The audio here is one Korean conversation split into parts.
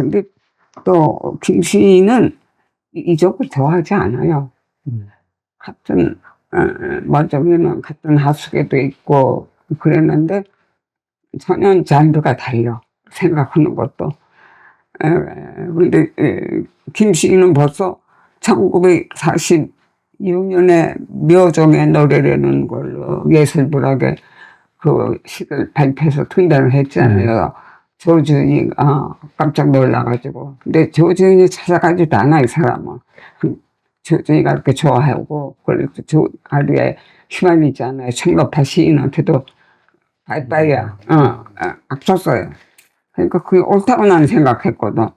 근데 또 김씨는 이- 이쪽을 좋아하지 않아요. 음. 같은 어, 먼저는 같은 하숙에도 있고 그랬는데 전혀 잔도가 달려 생각하는 것도. 에, 근데 에, 김씨는 벌써 1946년에 묘종의 노래라는 걸로 예술부락에 그 시를 발표해서 등단을 했잖아요. 조준이가 깜짝 놀라가지고. 근데 조준이 찾아가지도 않아, 이 사람은. 그 조준이가 그렇게 좋아하고, 그리고 조, 하루에 휴만이잖아요. 청록파 시인한테도 바이바이야. 어, 어, 앞섰어요. 그러니까 그게 옳다고 나는 생각했거든.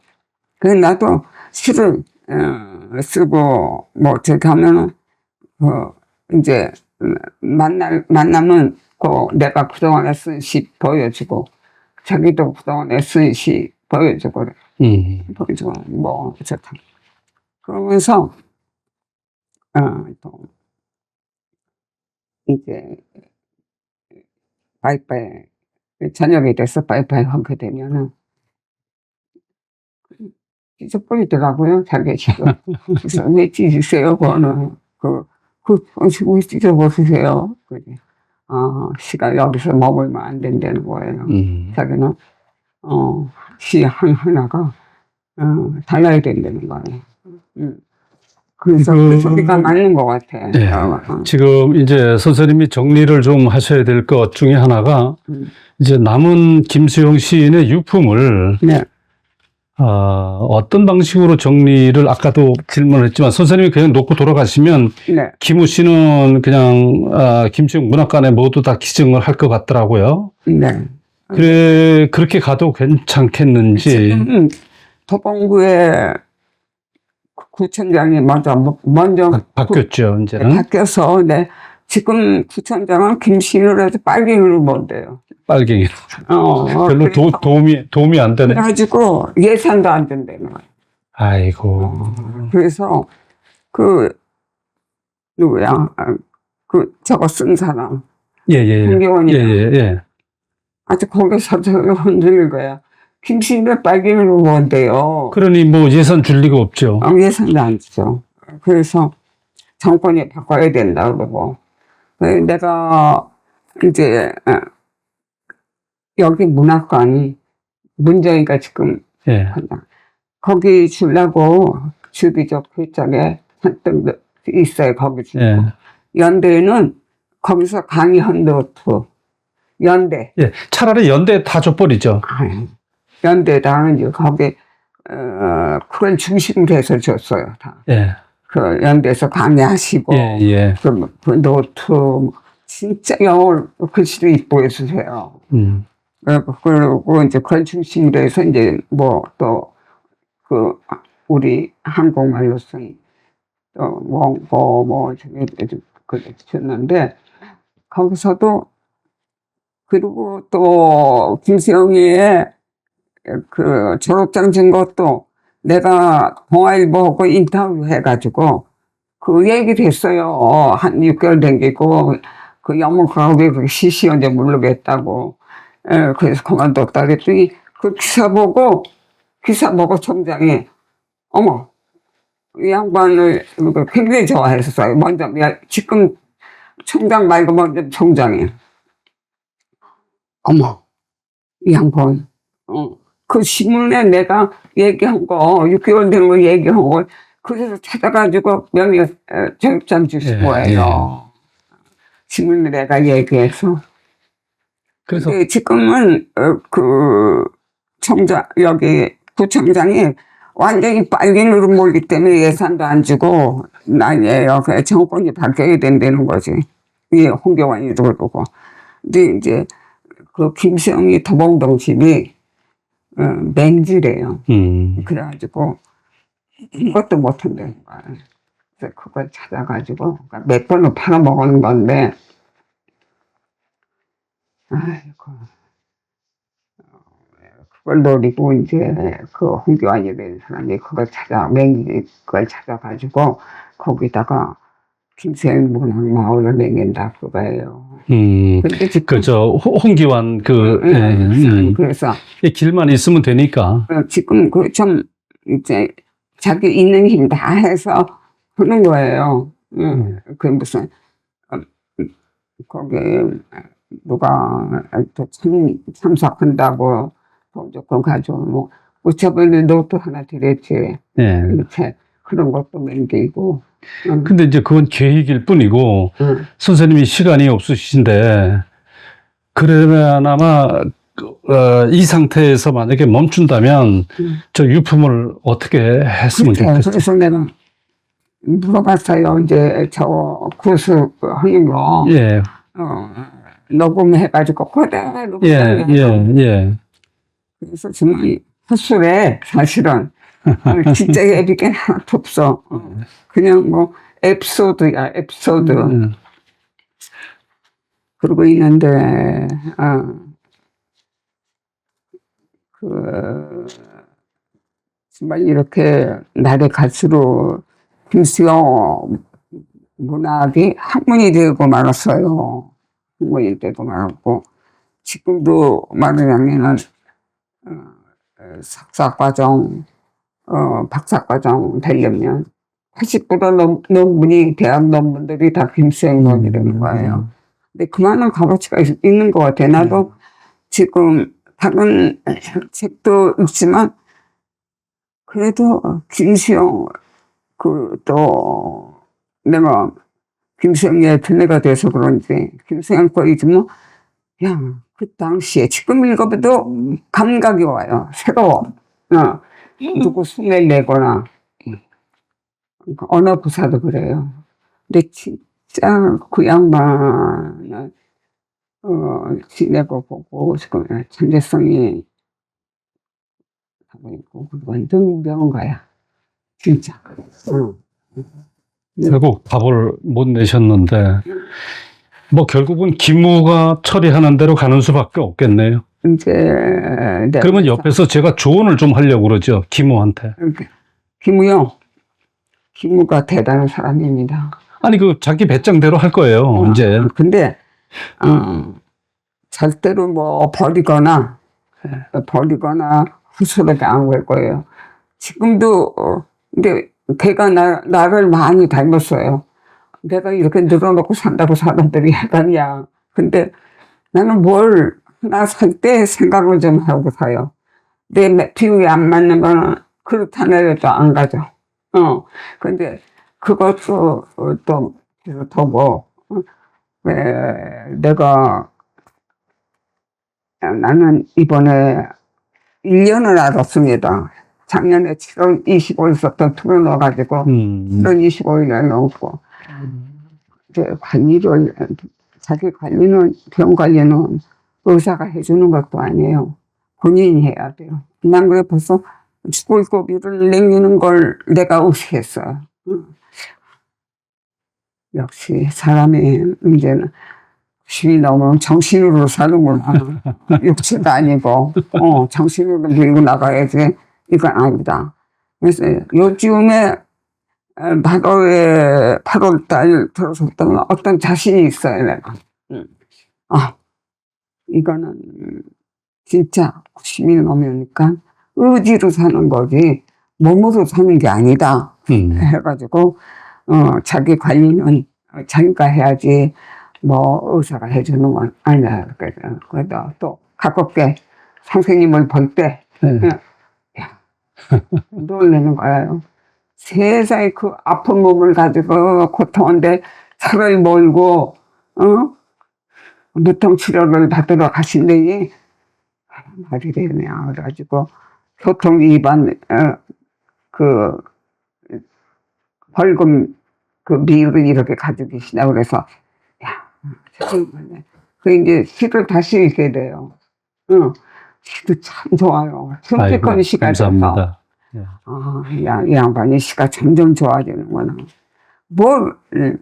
그래서 나도 시를, 어, 쓰고, 뭐, 저기 하면은, 어, 이제, 음, 만날, 만나면, 그 내가 그동안에 쓴 시 보여주고, 자기도 그동안에 쓴시 보여주고. 음. 보여주고, 뭐, 어쨌든. 그러면서, 어, 또, 이제, 바이바이, 저녁이 돼서 바이바이 하게 되면은, 찢어버리더라고요, 자기 지금. 그래서 왜 찢으세요, 그거는. 그, 그, 왜 찢어버리세요? 그래. 어, 시가 여기서 머물면 안 된다는 거예요. 음. 자기는, 어, 시 한, 하나가, 어, 달라야 된다는 거예요. 음. 그래서 그 그- 소리가 맞는 것 같아. 네. 어, 어. 지금 이제 선생님이 정리를 좀 하셔야 될 것 중에 하나가 음. 이제 남은 김수영 시인의 유품을 네. 어, 어떤 방식으로 정리를 아까도 질문했지만 선생님이 그냥 놓고 돌아가시면 네. 김우 씨는 그냥 아, 김수영 문학관에 모두 다 기증을 할 것 같더라고요. 네. 그래 그렇게 가도 괜찮겠는지. 지금 도봉구에 구청장이 먼저 먼저 바, 바뀌었죠 그- 이제는 바뀌어서 네 지금 구청장은 김신우로 해서 빨갱이를 본대요. 빨갱이 어, 별로 도, 그래서- 도움이 도움이 안 되네. 그래가지고 예산도 안 된다는 거예요. 아이고 그래서 그 누구야? 아, 그 저거 쓴 사람 예예 홍경원이 예예 예. 아주 거기서 저를 흔들는 거야. 김신우 빨갱이를 본대요. 그러니 뭐 예산 줄 리가 없죠. 어, 예산도 안 주죠. 그래서 정권이 바꿔야 된다 그러고 그래서 내가 이제 어, 여기 문학관이 문재인가 지금 예. 한다. 거기 주려고 주기적 회장에 한ตึ 있어요. 거기 주고 예. 연대는 거기서 강의한 노트 연대 예. 차라리 연대 다 줘버리죠. 아유, 연대 당은 이제 거기 어, 그걸 중심으로 해서 줬어요. 다. 예. 그 연대에서 강의하시고 예, 예. 그, 그 노트 진짜 영어 글씨도 이쁘게 쓰세요. 음. 그리고, 그리고 이제 그런 중심으로 해서 이제 뭐 또 그 우리 한국말로 쓴또 원고 뭐그 줬는데 거기서도 그리고 또 김수영이의 그 졸업장 준 것도 내가 동아일보하고 인터뷰 해가지고 그 얘기를 했어요. 한 6개월 된 게 있고 그 영문과학에 그 시시 언제 모르겠다고. 에, 그래서 그만뒀다 그랬더니 그 기사 보고 기사 보고 총장이 어머 이 양반을 그 굉장히 좋아했었어요. 먼저 야, 지금 총장 말고 먼저 총장이 어머 이 양반 어, 그 신문에 내가 얘기한 거 6개월 된 거 얘기한 거 그래서 찾아가지고 명예 에, 교육장 주신 예, 거예요. 신문에 내가 얘기해서 그래서 근데 지금은 어, 그 청장 여기 구청장이 완전히 빨갱이로 몰기 때문에 예산도 안 주고 난이에요. 그 정권이 바뀌어야 된다는 거지. 이 홍경환이도 그러고. 근데 이제 그 김수영이 도봉동 집이 어, 맹지래요. 음. 그래가지고 이것도 못 한다는 거야. 그래서 그걸 찾아가지고 그러니까 몇 번을 팔아먹은 건데 아이고 그걸 노리고 이제 그 홍교환이라는 사람이 그걸 찾아 맹지 그걸 찾아가지고 거기다가 김생 문학 마을을 내긴다 그거예요. 음, 근데 지금 그저 홍기환 그 음, 예, 음. 그래서 이 길만 있으면 되니까. 어, 지금 그 좀 이제 자기 있는 힘 다 해서 하는 거예요. 음, 그 무슨 어, 거기 누가 또 참, 참석한다고 가지고 뭐 우체부에 노트 하나 드렸지. 예. 이렇게 그런 것도 남기고. 음, 근데 이제 그건 계획일 뿐이고 음, 선생님이 시간이 없으신데 그러나마 어, 이 상태에서 만약에 멈춘다면 음. 저 유품을 어떻게 했으면 그렇죠. 좋겠어요. 그래서 내가 물어봤어요. 이제 저 구수 하는 거. 예, 어, 녹음해가지고 그대로 예, 예, 예. 그래서 정말 헛술에 사실은 어, 진짜 애비게 하나도 없어 어, 그냥 뭐 에피소드야 에피소드. 음, 그러고 있는데 어, 그 정말 이렇게 날이 갈수록 김수영 문학이 학문이 되고 말았어요. 학문이 되고 말았고 지금도 말하자면은 어, 석사과정, 어, 박사과정 되려면 80% 넘, 논문이 대학 논문들이 다 김수영 논이라는 거예요. 근데 그만한 값어치가 있- 있는 것 같아. 나도 지금 다른 책도 읽지만 그래도 김수영 그또 내가 김수영의 들레가 돼서 그런지 김수영 거이지 뭐, 뭐야 그 당시에 지금 읽어봐도 감각이 와요. 새로워. 어, 누구 흉내를 내거나 그러니까 언어 부사도 그래요. 근데 진짜 그 양반은 어, 지내고 보고 지금 천재성이 하고 있고 완전 명가야. 진짜. 응. 결국 답을 못 내셨는데 뭐 결국은 기무가 처리하는 대로 가는 수밖에 없겠네요. 이제 내가 그러면 옆에서 제가 조언을 좀 하려고 그러죠. 기무한테. 김우영, 김우가 대단한 사람입니다. 아니 그 자기 배짱대로 할 거예요. 어, 이제 근데 어, 절대로 뭐 버리거나 버리거나 후술하게 안할 거예요. 지금도 어, 근데 걔가 나, 나를 많이 닮았어요. 내가 이렇게 늘어놓고 산다고 사람들이 하다냐. 근데 나는 뭘 하나 살 때 생각을 좀 하고 사요. 내 비율이 안 맞는 거는 그렇다는 해도 안 가죠. 어. 근데 그것도 어, 또 그렇다고 어, 왜 내가 나는 이번에 1년을 알았습니다. 작년에 7월 25일 있었던 투표 넣어가지고 음, 7월 25일에 넣었고 이제 관리를 자기 관리는 병 관리는 의사가 해주는 것도 아니에요. 본인이 해야 돼요. 난 그래 벌써 죽을 고비를 남기는 걸 내가 의식했어요. 응. 역시 사람이 이제는 10이 넘으면 정신으로 사는구나. 육체가 아니고, 어, 정신으로 밀고 나가야지. 이건 아니다. 그래서 요즘에 8월에, 8월 달 들어섰던 어떤 자신이 있어요, 내가. 응. 아, 이거는 진짜 90이 넘으니까 의지로 사는 거지, 몸으로 사는 게 아니다. 음. 해가지고 어 자기 관리는 자기가 해야지 뭐 의사가 해주는 건 아니야 그래서 또 가깝게 선생님을 볼때 네. 놀라는 거예요. 세상에 그 아픈 몸을 가지고 고통한데 차를 몰고 어 무통 치료를 받으러 가신다니 말이 되냐 그래가지고 교통 위반 어, 그 벌금 그 미율을 이렇게 가지고 계시다 그래서 야 그 이제 시를 다시 읽게 돼요. 응. 시도 참 좋아요. 순직권 시가 감사합니다. 아, 야, 이 양반이 시가 점점 좋아지는구나. 뭘 음,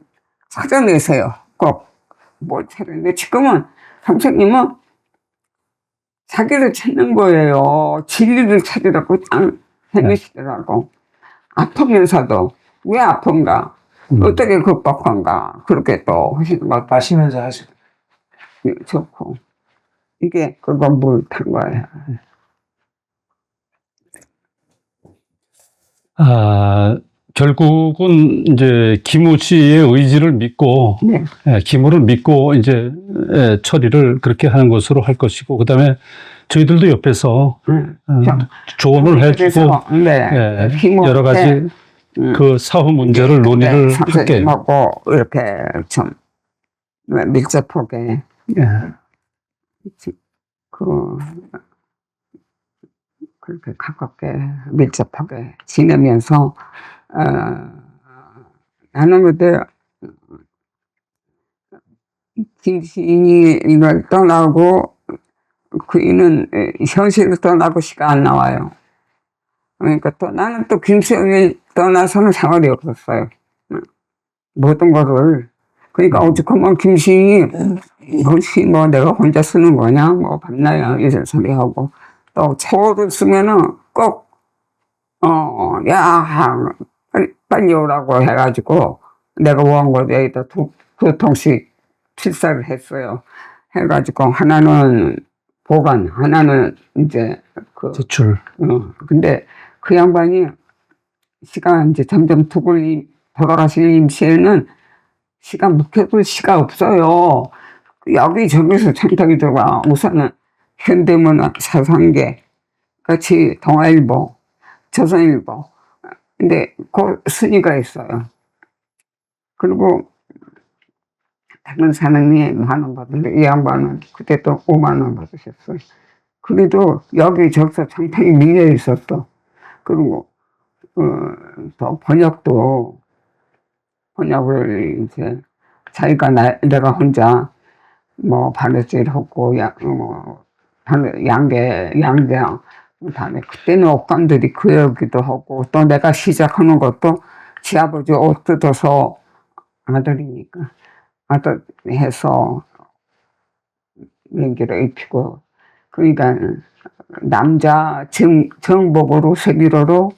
찾아내세요. 꼭. 뭘 찾아내. 지금은 선생님은 자기를 찾는 거예요. 진리를 찾으라고 짱 헤매시더라고. 아프면서도 왜 아픈가? 음. 어떻게 극복한가. 그렇게 또 하시는 것 마시면서 하시 좋고. 이게 그거 물 탄 거예요. 아, 결국은 이제 김우 씨의 의지를 믿고, 네. 예, 김우를 믿고 이제 예, 처리를 그렇게 하는 것으로 할 것이고, 그 다음에 저희들도 옆에서 응. 어, 자, 조언을 해주고, 그래서, 네. 예, 여러 가지 네. 음. 그 사후 문제를 논의를 네, 할게요. 선생님하고 이렇게 좀 밀접하게 예. 그 그렇게 가깝게 밀접하게 지내면서 어, 나는 그때 김신이 이걸 떠나고 그이는 현실을 떠나고 시가 안 나와요. 그러니까 또 나는 또 김수영이 떠나서는 생활이 없었어요. 응. 모든 거를. 그러니까 어찌보면 김수영이 혹시 뭐 내가 혼자 쓰는 거냐, 뭐 밤나야 이런 소리 하고 또 초를 쓰면은 꼭, 어, 야, 빨리, 빨리 오라고 해가지고 내가 원고대에다 두, 두 통씩 필사를 했어요. 해가지고 하나는 보관, 하나는 이제 그 제출. 어, 근데 그 양반이 시가 이제 점점 두골 돌아가실 임시에는 시가 묵혀둘 시가 없어요. 여기저기서 청탁이 들어와. 우선은 현대문화 사상계, 같이 동아일보, 조선일보. 근데 그 순위가 있어요. 그리고 다른 사람이 만원 받는데 이 양반은 그때 또 5만 원 받으셨어요. 그래도 여기저기서 청탁이 밀려 있었어. 그리고 어, 또 번역도 번역을 이제 자기가 나, 내가 혼자 뭐 바느질 하고 야뭐 양계 양장 그다음에 그때는 옷감들이 그 여기도 하고 또 내가 시작하는 것도 지 아버지 옷 뜯어서 아들이니까 아들 해서 연기를 입히고 그러니까 남자 정, 정복으로 세비로로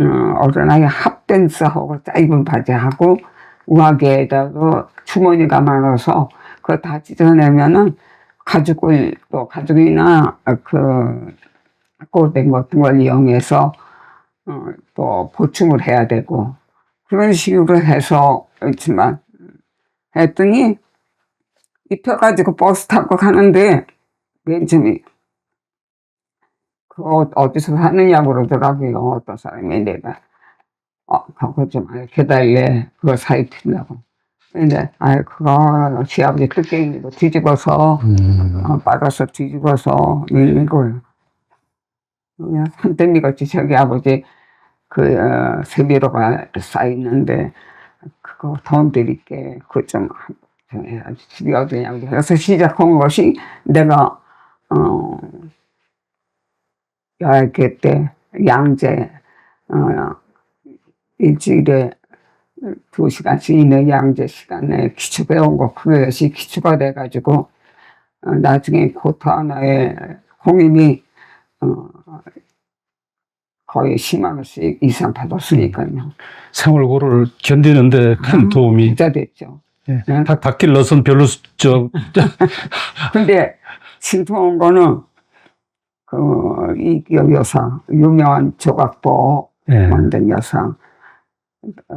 어, 어른아이 합댄스하고 짧은 바지하고 우아개에다가 주머니가 많아서 그거 다 찢어내면은 가죽을 또 가죽이나 그 꼬댕 같은 걸 이용해서 어, 또 보충을 해야 되고 그런 식으로 해서 있지만 했더니 입혀가지고 버스 타고 가는데 맨 처음에 그거 어디서 사느냐고 그러더라고요. 어떤 사람이 내가 어, 그거 좀 알려달래. 그거 사입힌다고. 근데 아 그거 시아버지 뜯겨있는 뒤집어서 음. 어, 빨아서 뒤집어서 읽는 거예요. 그냥 산더미 같이 저기 아버지 그 어, 세비로가 쌓이는데 그거 돈 드릴게 그거 좀 해야지 집이 어디냐고 그래서 시작한 것이 내가 어 열개 때 양재 어 일주일에 두 시간씩 있는 양재 시간에 기초 배운 거 그것이 기초가 돼가지고 어, 나중에 고토 하나에 홍임이 어, 거의 10만 원씩 이상 받았으니까요. 생활고를 견디는데 큰 음, 도움이. 부자 됐죠. 예. 네. 닭, 닭길 넣어서는 별로, 수- 저, 근데 신통한 거는 그 이기업 여사 유명한 조각보 예. 만든 여사 어,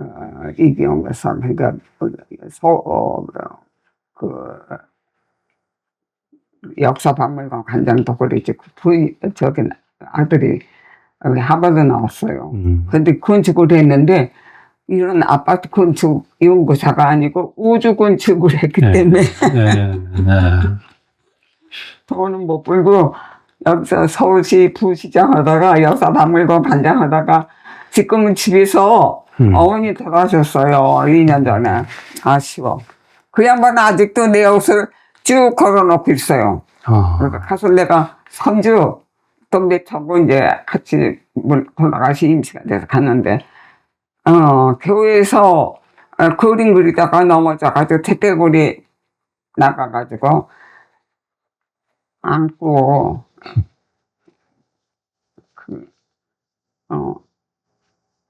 이기영 여사 그러니까 소, 어, 그 역사박물관 관장도 그랬지 그 부인 저기 아들이 여기 하버드 나왔어요. 음. 근데 건축을 했는데 이런 아파트 건축 연구사가 아니고 우주 건축을 했기 네. 때문에 예. 네. 돈은 못 벌고 여기서 서울시 부시장 하다가 역사박물관 관장 하다가 지금은 집에서 음. 어머니 돌아가셨어요. 2년 전에. 아쉬워. 그 양반은 아직도 내 옷을 쭉 걸어놓고 있어요. 아. 그러니까 가서 내가 선주 동네 타고 이제 같이 물- 돌아가시 임시가 돼서 갔는데, 어, 교회에서 어, 그림 그리다가 넘어져가지고 택배골이 나가가지고 안고, 그, 어,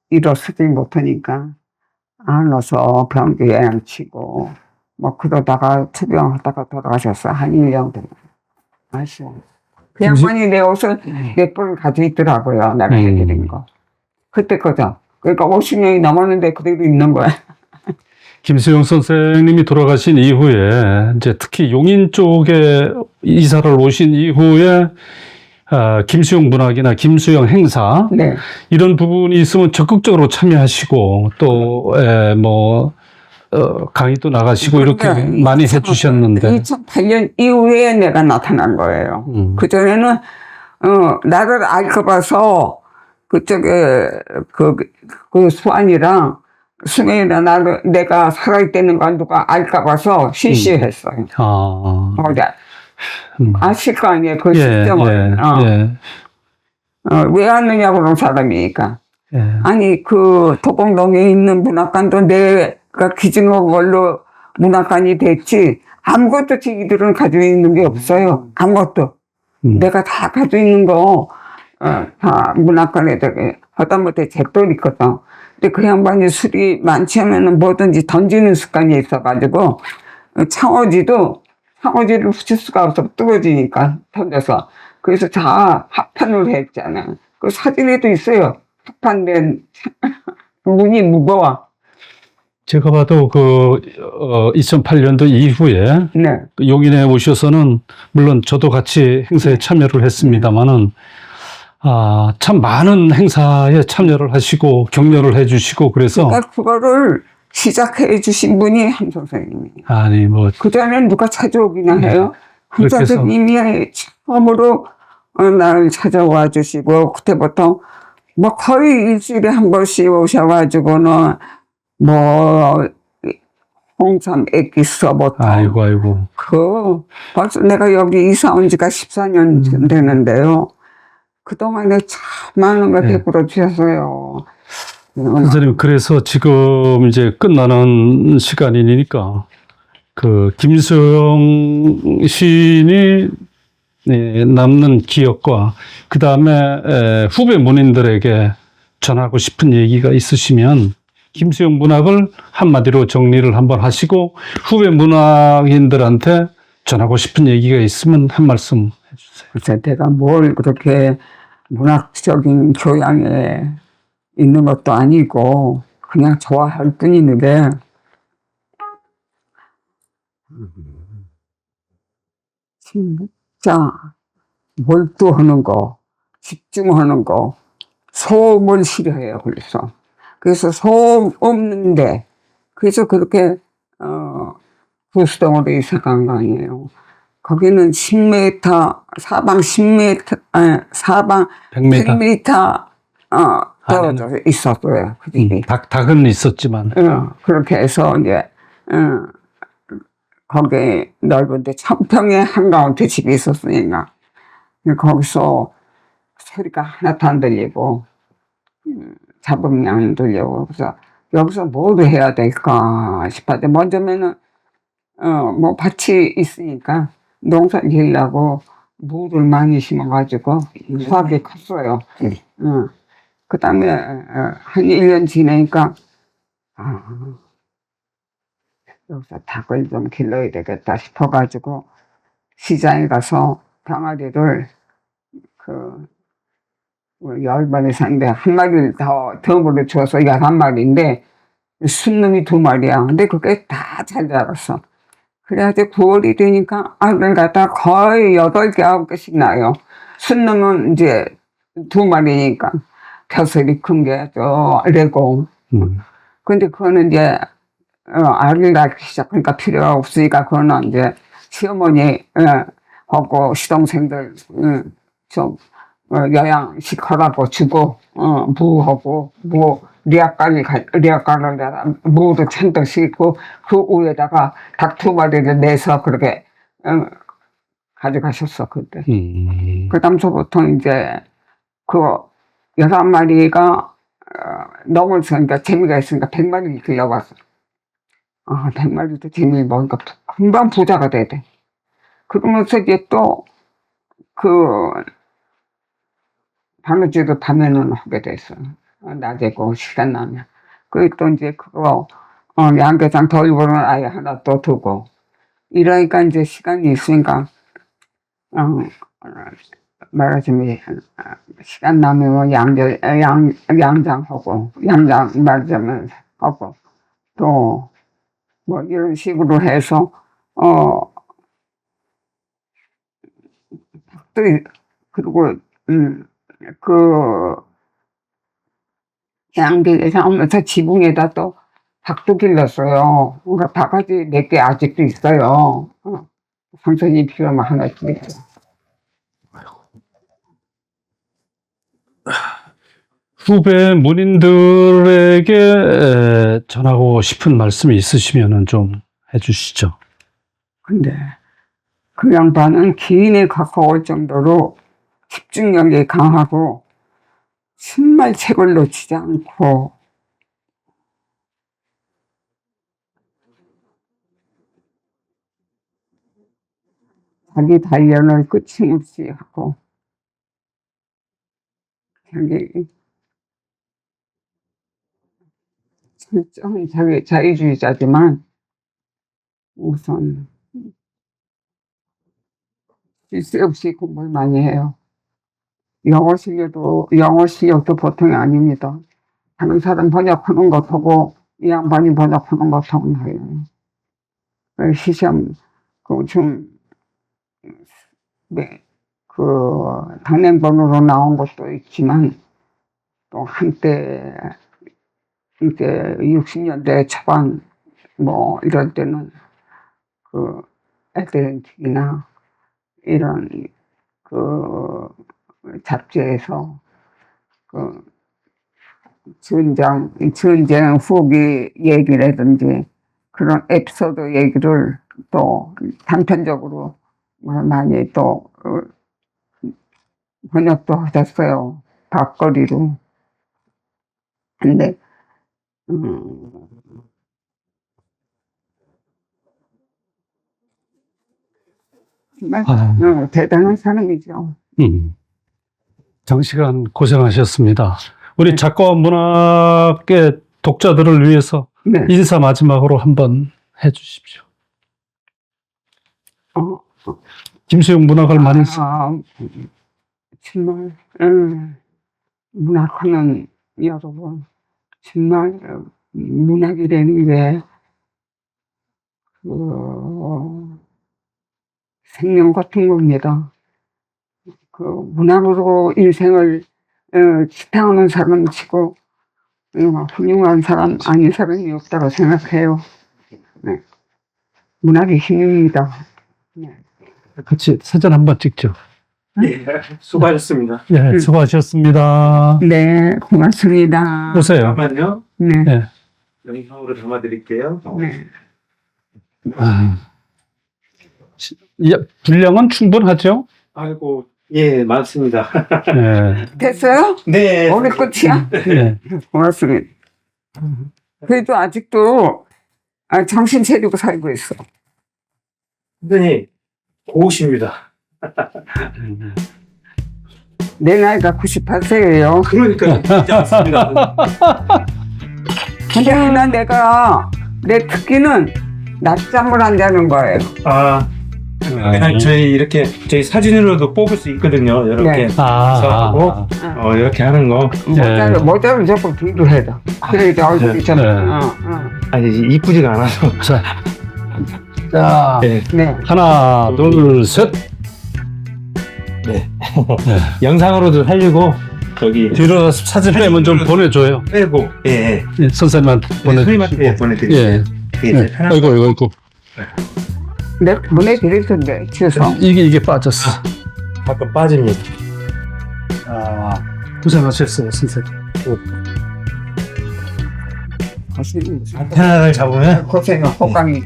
일어서지 못하니까 안 와서 병도 여행치고, 뭐, 그러다가 투병하다가 돌아가셨어. 한 1년 동안. 아쉬워. 그 양반이 내 옷을 몇벌 가지고 있더라고요. 내가 음. 해드린 거. 그때 거죠. 그러니까 50년이 넘었는데 그대로 있는 거야. 김수영 선생님이 돌아가신 이후에 이제 특히 용인 쪽에 이사를 오신 이후에 아, 김수영 문학이나 김수영 행사 네. 이런 부분이 있으면 적극적으로 참여하시고 또뭐 어, 강의도 나가시고 이렇게 그러니까 많이 이- 해주셨는데 2008년 이후에 내가 나타난 거예요. 음, 그 전에는, 어, 나를 알까 봐서 그쪽에 그, 그 수환이랑 수명이랑 나를, 내가 살아있다는 걸 누가 알까 봐서 시시했어요. 아, 어디, 음. 아실 거 아니에요. 그 예, 시점을. 예, 어. 예, 어, 왜 왔느냐고 그런 사람이니까. 예. 아니, 그 도봉동에 있는 문학관도 내가 기증한 걸로 문학관이 됐지, 아무것도 지기들은 가지고 있는 게 없어요. 아무것도. 음. 내가 다 가지고 있는 거, 어, 다 문학관에다가 하다못해 잿돌 있거든. 근데 그 양반이 술이 많지 하면은 뭐든지 던지는 습관이 있어가지고, 어, 창호지도, 창호지를 붙일 수가 없어. 뚫어지니까, 던져서. 그래서 다 합판을 했잖아. 그 사진에도 있어요. 합판된, 문이 무거워. 제가 봐도 그 어, 2008년도 이후에 네. 그 용인에 오셔서는 물론 저도 같이 행사에 참여를 했습니다만은 아, 참 많은 행사에 참여를 하시고 격려를 해주시고 그래서 그러니까 그거를 시작해 주신 분이 한 선생님이에요. 아니 뭐 그 전에 누가 찾아오기나 네. 해요. 한 그렇게 해서- 선생님이 처음으로 어, 나를 찾아와 주시고 그때부터 뭐 거의 일주일에 한 번씩 오셔가지고는 뭐 홍삼 액기서부터 아이고 아이고 그 벌써 내가 여기 이사 온 지가 14년 음. 되는데요. 그동안에 참 많은 걸 네. 베풀어 주셨어요. 음, 선생님 그래서 지금 이제 끝나는 시간이니까 그 김수영 시인이 네, 남는 기억과 그 다음에 후배 문인들에게 전하고 싶은 얘기가 있으시면 김수영 문학을 한마디로 정리를 한번 하시고 후배 문학인들한테 전하고 싶은 얘기가 있으면 한 말씀 해주세요. 글쎄, 내가 뭘 그렇게 문학적인 교양에 있는 것도 아니고, 그냥 좋아할 뿐인데, 진짜 몰두하는 거, 집중하는 거, 소음을 싫어해요, 그래서. 그래서 소음 없는데, 그래서 그렇게, 어, 부수동으로 이사 간 거 아니에요. 거기는 10m, 사방 10m, 아, 사방 100m. 100m, 어, 떨어져 있었어요, 그 집이. 닭, 닭은 있었지만. 어, 그렇게 해서 이제, 어, 거기 넓은데 천평에 한가운데 집이 있었으니까. 거기서 소리가 하나도 안 들리고, 음, 잡음이 안 들리고, 그래서 여기서 뭘 해야 될까 싶었는데, 먼저면은, 어, 뭐 밭이 있으니까 농사 지으려고 무를 많이 심어가지고 수확이 컸어요. 어. 그 다음에, 한 1년 지나니까, 아, 여기서 닭을 좀 길러야 되겠다 싶어가지고 시장에 가서 병아리를 그, 뭐열 마리 샀는데 한 마리를 더 덤으로 줘서 열한 마리인데 순놈이 두 마리야. 근데 그게 다 잘 자랐어. 그래가지고 9월이 되니까 알을 갖다 거의 여덟 개 아홉 개씩 나요. 순놈은 이제 두 마리니까 벼슬이 큰 게저 레고 음. 근데 그거는 이제 어, 아기를 낳기 시작하니까 필요가 없으니까 그거는 이제 시어머니 어, 하고 시동생들 어, 좀 어, 영양식 하라고 주고 어, 무하고 무 리아까지 리아까를 내가 무도 잔뜩 싣고 그 위에다가 닭 두 마리를 내서 그렇게 어, 가져가셨어 그때. 음. 그 다음서부터 이제 그 열한 마리가 어, 넘었으니까 재미가 있으니까 백 마리를 길러봤어. 아, 백 마리도 재미 먹으니까 부- 금방 부자가 돼야 돼. 그러면서 이제 또그 바느질을 밤에는 하게 됐어. 어, 낮에 그 시간 나면. 그 또 이제 그거 어, 양계장 돌보는 아이 하나 또 두고 이러니까 이제 시간이 있으니까 어, 어, 말하자면 아, 시간 나면 양계 양 양장하고 양장 말하자면 하고 또 뭐 이런 식으로 해서 어또 그리고 음 그 양계에서 오면서 지붕에다 또 닭도 길렀어요. 그러니까 바가지 몇 개 아직도 있어요. 어. 선생님 필요하면 하나 드릴게요. 후배 문인들에게 에, 전하고 싶은 말씀이 있으시면 좀 해주시죠. 근데 그 양반은 기인에 가까울 정도로 집중력이 강하고 정말 책을 놓치지 않고 자기 단련을 끊임없이 하고 자기 철저한 자기 자유주의자지만 우선 실수 없이 공부를 많이 해요. 영어 실력도, 영어 실력도 보통이 아닙니다. 다른 사람 번역하는 것하고 이 양반이 번역하는 것하고는 달라요. 그 시험, 그 좀, 네, 그, 단행본으로 나온 것도 있지만, 또 한때, 이제 60년대 초반, 뭐, 이럴 때는, 그, 애들이나, 이런 그 잡지에서 그 전장 전쟁 후기 얘기라든지 그런 에피소드 얘기를 또 단편적으로 뭐 많이 또 어, 번역도 하셨어요 밥거리로 근데 음, 정말 아, 어, 대단한 사람이죠. 음. 장시간 고생하셨습니다. 우리 작가와 문학의 독자들을 위해서 네. 인사 마지막으로 한번 해주십시오. 어, 김수영 문학을 많이 쓰- 아, 정말 음, 문학하는 여러분 정말 어, 문학이라는 게 그, 생명 같은 겁니다. 그 문학으로 인생을 어, 지탱하는 사람 치고 어, 훌륭한 사람 아닌 사람이 없다고 생각해요. 네. 문학의 힘입니다. 네. 같이 사진 한번 찍죠. 예, 수고하셨습니다. 예, 수고하셨습니다. 네, 고맙습니다. 보세요. 잠깐만요. 네, 예. 영상으로 담아드릴게요. 네. 아, 시- 예, 분량은 충분하죠? 아이고, 예, 많습니다. 예. 됐어요? 네. 오늘 끝이야? 예. 고맙습니다. 그래도 아직도 아, 정신 차리고 살고 있어. 선생님, 고우십니다. 내 나이가 98세예요. 그러니까 진지 않습니다. 근데 하나 내가 내 특기는 낮잠을 안 자는 거예요. 아, 그냥 저희 이렇게 저희 사진으로도 뽑을 수 있거든요. 이렇게 네. 아, 하고 아, 어, 이렇게 하는 거. 모자를 모자를 조금 뒤로 해라. 그래야 얼굴이 좀. 네. 어, 어. 아니 이제 이쁘지가 않아서. 자, 자, 네. 네. 하나, 둘, 셋. 네. 영상으로도 하려고 여기 뒤로 사진 빼면 좀 보내줘요. 빼고 예, 예. 예, 선생님한테 네, 보내주시고. 선생님한테 보내드릴게요. 예. 이게 예. 제일 편한 아이고, 아이고, 아이고. 네, 보내드릴 텐데, 주소. 이게, 이게 빠졌어. 가끔 빠집니다. 아, 고생하셨어요, 선생님. 안테나를 잡으면 고생, 호강이.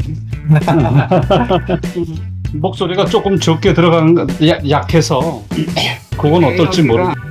목소리가 조금 적게 들어가는 거, 약, 약해서, 그건 어떨지 모르. 여기가